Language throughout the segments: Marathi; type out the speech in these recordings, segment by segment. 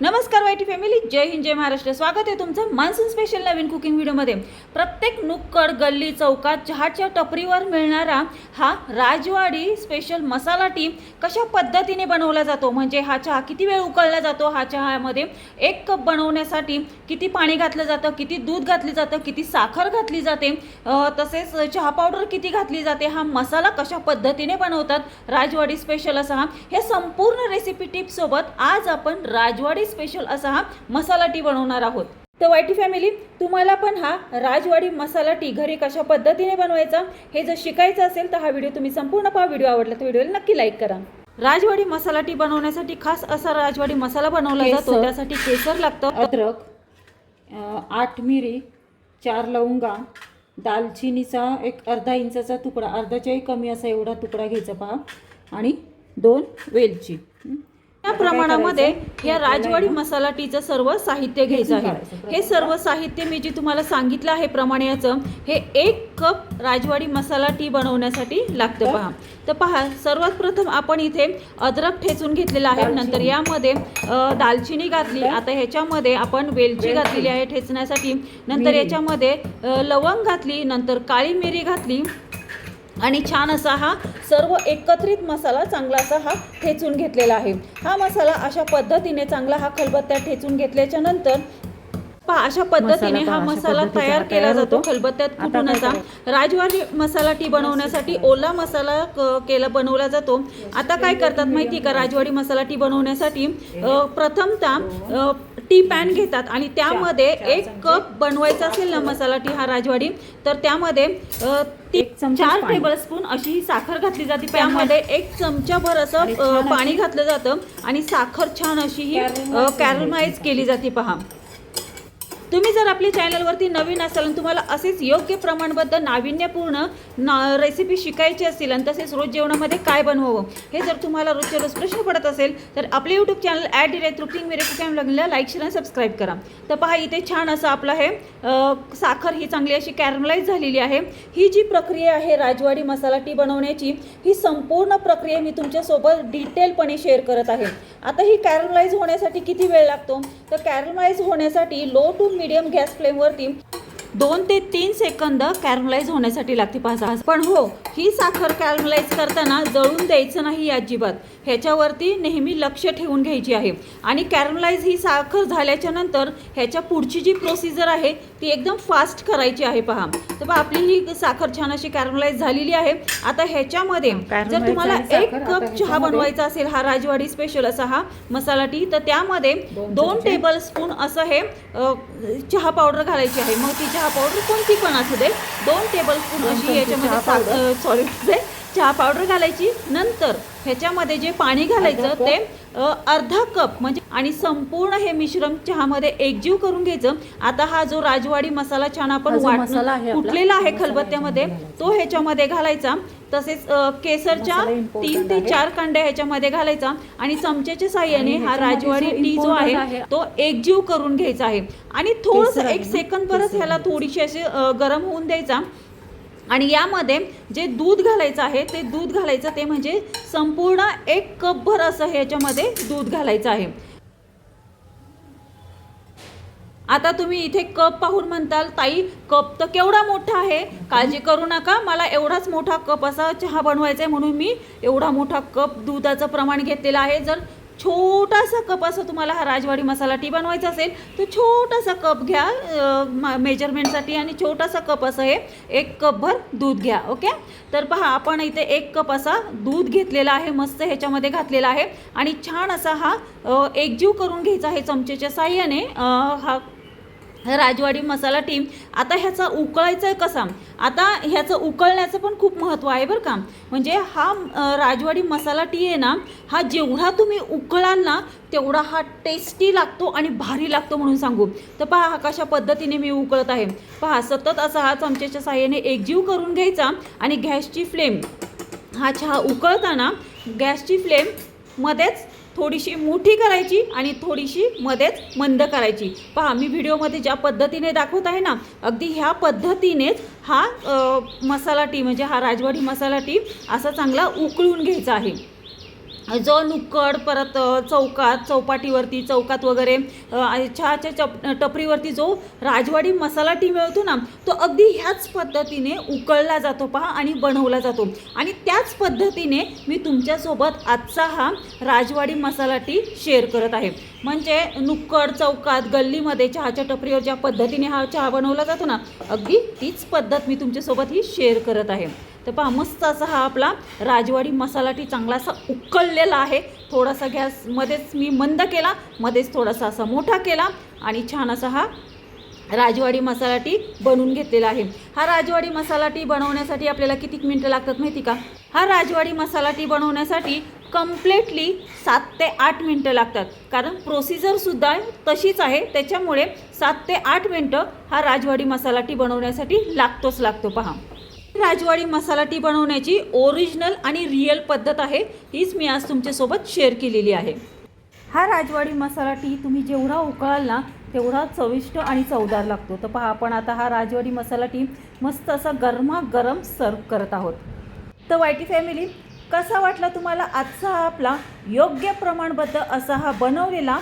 नमस्कार वाईटी फॅमिली जय हिंद जय महाराष्ट्र. स्वागत आहे तुमचं मान्सून स्पेशल नवीन कुकिंग व्हिडिओमध्ये प्रत्येक नुक्कड गल्ली चौकात चहाच्या टपरीवर मिळणारा हा राजवाडी स्पेशल मसाला टी कशा पद्धतीने बनवला जातो? म्हणजे हा चहा किती वेळ उकळला जातो? हा चहामध्ये एक कप बनवण्यासाठी किती पाणी घातलं जातं? किती दूध घातलं जातं? किती साखर घातली जाते? तसेच चहा पावडर किती घातली जाते? हा मसाला कशा पद्धतीने बनवतात? राजवाडी स्पेशल असा हा. हे संपूर्ण रेसिपी टिप्ससोबत आज आपण राजवाडी स्पेशल असा हा मसाला टी बनवणार आहोत. तर वाईटी फॅमिली तुम्हाला पण हा राजवाडी मसाला टी घरी कशा पद्धतीने बनवायचा हे जर शिकायचं असेल तर हा व्हिडिओ तुम्ही संपूर्ण पहा. व्हिडिओ आवडला तर व्हिडिओला नक्की लाईक करा. राजवाडी मसाला टी बनवण्यासाठी खास असा राजवाडी मसाला बनवला जातो. त्यासाठी केसर लागतं. अद्रक आठ मिरी चार लवंगा दालचिनीचा एक अर्धा इंचाचा तुकडा अर्धाच्याही कमी असा एवढा तुकडा घ्यायचा पहा. आणि दोन वेलची? या प्रमाणामध्ये या राजवाडी मसाला टीचं सर्व साहित्य घ्यायचं आहे. हे सर्व साहित्य मी जे तुम्हाला सांगितलं आहे प्रमाणे याचं हे एक कप राजवाडी मसाला टी बनवण्यासाठी लागतं पहा. तर पहा सर्वात प्रथम आपण इथे अद्रक ठेचून घेतलेला आहे. नंतर यामध्ये दालचिनी घातली. आता ह्याच्यामध्ये आपण वेलची घातलेली आहे ठेचण्यासाठी. नंतर. याच्यामध्ये लवंग घातली. नंतर काळी मिरी घातली. आणि छान असा हा सर्व एकत्रित मसाला चांगला असा हा ठेचून घेतलेला आहे. हा मसाला अशा पद्धतीने चांगला हा खलबत्त्यात ठेचून घेतल्याच्या नंतर पहा अशा पद्धतीने हा मसाला तयार केला जातो. खलबत्त्यात काय असा राजवाडी मसाला टी बनवण्यासाठी ओला मसाला केला बनवला जातो. आता काय करतात माहिती का? राजवाडी मसाला टी बनवण्यासाठी प्रथमतः टी पॅन घेतात आणि त्यामध्ये एक कप बनवायचा असेल ना मसाला टी हा राजवाडी तर त्यामध्ये चार. टेबल स्पून अशी ही साखर घातली जाते. त्यामध्ये एक चमचाभर असं पाणी घातलं जातं आणि साखर छान अशी ही कॅरमाइज केली जाते पहा. तुम्ही जर आपल्या चॅनलवरती नवीन असाल आणि तुम्हाला असेच योग्य प्रमाणबद्ध नाविन्यपूर्ण ना रेसिपी शिकायची असतील आणि तसेच रोज जेवणामध्ये काय बनवावं हे जर तुम्हाला रोजच्या रोज प्रश्न पडत असेल तर आपले यूट्यूब चॅनल ॲड डिरे तृप्तिंग मिरे कुकिंग लागलेला लाईक शेअर आणि सबस्क्राईब करा. तर पहा इथे छान असं आपलं हे साखर ही चांगली अशी कॅरमलाईज झालेली आहे. ही जी प्रक्रिया आहे राजवाडी मसाला टी बनवण्याची ही संपूर्ण प्रक्रिया मी तुमच्यासोबत डिटेलपणे शेअर करत आहे. आता ही कॅरमलाईज होण्यासाठी किती वेळ लागतो? तर कॅरमलाईज होण्यासाठी लो टू मी मिडियम गॅस फ्लेमवरती दोन ते तीन सेकंद कॅरमलाइज होण्यासाठी लागते पाच पण हो ही साखर कॅरमलाईज करताना जळून द्यायचं नाही अजिबात. ह्याच्यावरती नेहमी लक्ष ठेवून घ्यायची आहे. आणि कॅरमलाईज ही साखर झाल्याच्यानंतर ह्याच्या पुढची जी प्रोसिजर आहे ती एकदम फास्ट करायची आहे पहा. तर पहा आपली ही साखर छान अशी कॅरमलाईज झालेली आहे. आता ह्याच्यामध्ये जर तुम्हाला एक कप चहा बनवायचा असेल हा राजवाडी स्पेशल असा हा मसाला टी तर त्यामध्ये दोन. टेबल स्पून असं हे चहा पावडर घालायची आहे. मग ती चहा पावडर कोणती पण असू दे दोन टेबल स्पून अशी याच्यामध्ये सॉरी चहा पावडर घालायची नंतर ह्याच्यामध्ये जे पाणी घालायचं. ते अर्धा कप म्हणजे आणि संपूर्ण हे मिश्रण चहामध्ये एकजीव करून घ्यायचं. आता हा जो राजवाडी मसाला छान आपण वाटून मसाला आहे खलबत्त्यामध्ये तो ह्याच्यामध्ये घालायचा. तसेच केसरच्या तीन ते. चार कांड्या ह्याच्यामध्ये घालायचा. आणि चमच्याच्या साह्याने हा राजवाडी टी जो आहे तो एकजीव करून घ्यायचा आहे. आणि थोडस एक? सेकंद परत ह्याला. थोडीशी अशी गरम होऊन द्यायचा. आणि यामध्ये जे दूध घालायचं आहे ते दूध घालायचं ते म्हणजे संपूर्ण एक कपभर असं ह्याच्यामध्ये दूध घालायचं आहे. आता तुम्ही इथे कप पाहून म्हणताल ताई कप तर केवढा मोठा आहे? काळजी करू नका मला एवढाच मोठा कप असा चहा बनवायचा आहे म्हणून मी एवढा मोठा कप दुधाचं प्रमाण घेतलेलं आहे. जर छोटासा कप असं तुम्हाला हा राजवाडी मसाला टी बनवायचा असेल तर छोटासा कप घ्या मेजरमेंटसाठी आणि छोटासा कप असं हे एक कपभर दूध घ्या ओके? तर पहा आपण इथे एक कप असा दूध घेतलेला आहे मस्त ह्याच्यामध्ये घातलेला आहे. आणि छान असा हा एकजीव करून घ्यायचा आहे चमचेच्या साह्याने हा राजवाडी मसाला टीम आता ह्याचा उकळायचा आहे कसा? आता ह्याचं उकळण्याचं पण खूप महत्त्व आहे बरं का. म्हणजे हा राजवाडी मसाला टी आहे ना हा जेवढा तुम्ही उकळाल ना तेवढा हा टेस्टी लागतो आणि भारी लागतो म्हणून सांगू. तर पहा हा कशा पद्धतीने मी उकळत आहे. पहा सतत असा हा चमच्याच्या साह्याने एकजीव करून घ्यायचा आणि गॅसची फ्लेम हा चहा उकळताना गॅसची फ्लेम मध्येच थोडीशी मोठी करायची आणि थोडीशी मध्येच मंद करायची. पहा मी व्हिडिओमध्ये ज्या पद्धतीने दाखवत आहे ना अगदी ह्या पद्धतीनेच हा मसाला टी म्हणजे हा राजवाडी मसाला टी असा चांगला उकळून घ्यायचा आहे. जो नुक्कड परत चौकात चौपाटीवरती चौकात वगैरे चहाच्या चप टपरीवरती जो राजवाडी मसाला टी मिळतो ना तो अगदी ह्याच पद्धतीने उकळला जातो पहा आणि बनवला जातो. आणि त्याच पद्धतीने मी तुमच्यासोबत आजचा हा राजवाडी मसाला टी शेअर करत आहे. म्हणजे नुक्कड चौकात गल्लीमध्ये चहाच्या टपरीवर ज्या पद्धतीने हा चहा बनवला जातो ना अगदी तीच पद्धत मी तुमच्यासोबत ही शेअर करत आहे. तर पहा मस्त असा हा आपला राजवाडी मसाला टी चांगला असा उकळलेला आहे. थोडासा गॅसमध्येच मी मंद केला मध्येच थोडासा असा मोठा केला आणि छान असा हा राजवाडी मसाला टी बनवून घेतलेला आहे. हा राजवाडी मसाला टी बनवण्यासाठी आपल्याला किती मिनटं लागतात माहिती का? हा राजवाडी मसाला टी बनवण्यासाठी कम्प्लेटली सात ते आठ मिनटं लागतात. कारण प्रोसिजरसुद्धा तशीच आहे. त्याच्यामुळे सात ते आठ मिनटं हा राजवाडी मसाला टी बनवण्यासाठी लागतोच लागतो. पहा. राजवाडी मसाला टी बनवण्याची ओरिजिनल आणि रिअल पद्धत आहे. हीच मी आज तुमच्यासोबत शेअर केलेली आहे. हा राजवाडी मसाला टी तुम्ही जेवढा उकळाल ना तेवढा चविष्ट आणि चवदार लागतो. तर पहा आपण आता हा राजवाडी मसाला टी मस्त असा गरमागरम सर्व करत आहोत. तर वायटी फॅमिली कसा वाटला तुम्हाला आजचा हा आपला योग्य प्रमाणबद्ध असा हा बनवलेला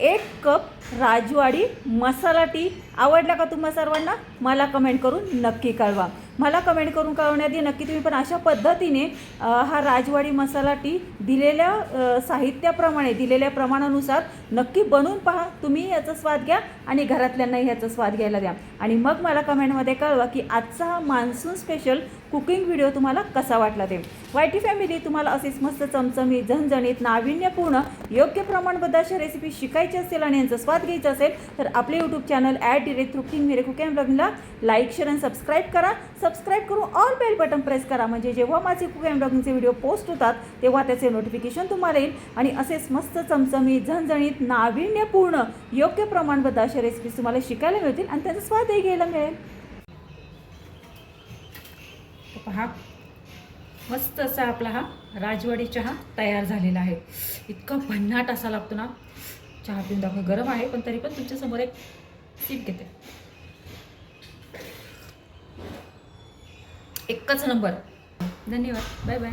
एक कप राजवाडी मसाला टी? आवडला का तुम्हा सर्वांना? मला कमेंट करून नक्की कळवा. मला कमेंट करून कळवण्याआधी नक्की तुम्ही पण अशा पद्धतीने हा राजवाडी मसाला टी दिलेल्या साहित्याप्रमाणे दिलेल्या प्रमाणानुसार नक्की बनवून पहा. तुम्ही याचा स्वाद घ्या आणि घरातल्यांनाही ह्याचा स्वाद घ्यायला द्या. आणि मग मला कमेंटमध्ये कळवा की आजचा हा मान्सून स्पेशल कुकिंग व्हिडिओ तुम्हाला कसा वाटला ते. वायटी फॅमिली तुम्हाला असेच मस्त चमचमीत झणझणीत नाविन्यपूर्ण योग्य प्रमाणबद्ध अशा रेसिपी शिकायची असेल आणि यांचा स्वाद घ्यायचा असेल तर आपले यूट्यूब चॅनल ॲड डिरेक्ट थ्रुकिंग मेरे कुकिंग ब्लॉगला लाईक शेअर आणि सबस्क्राईब करा. सबस्क्राईब करून ऑल बेल बटन प्रेस करा. म्हणजे जेव्हा माझे कुकिंग ब्लॉगिंगचे व्हिडिओ पोस्ट होतात तेव्हा त्याचे नोटिफिकेशन तुम्हाला येईल. आणि असेच मस्त चमचमीत झणझणीत नाविन्यपूर्ण योग्य प्रमाणबद्ध अशा रेसिपीज तुम्हाला शिकायला मिळतील आणि त्याचा स्वादही घ्यायला मिळेल. पहा. मस्त असा आपला हा राजवाडी चहा तयार झालेला आहे. इतका भन्नाट असा लागतो ना. चहा पिऊन दाखव गरम आहे पण तरी पण तुमच्यासमोर एक सीप घेते. एकच नंबर धन्यवाद. Bye bye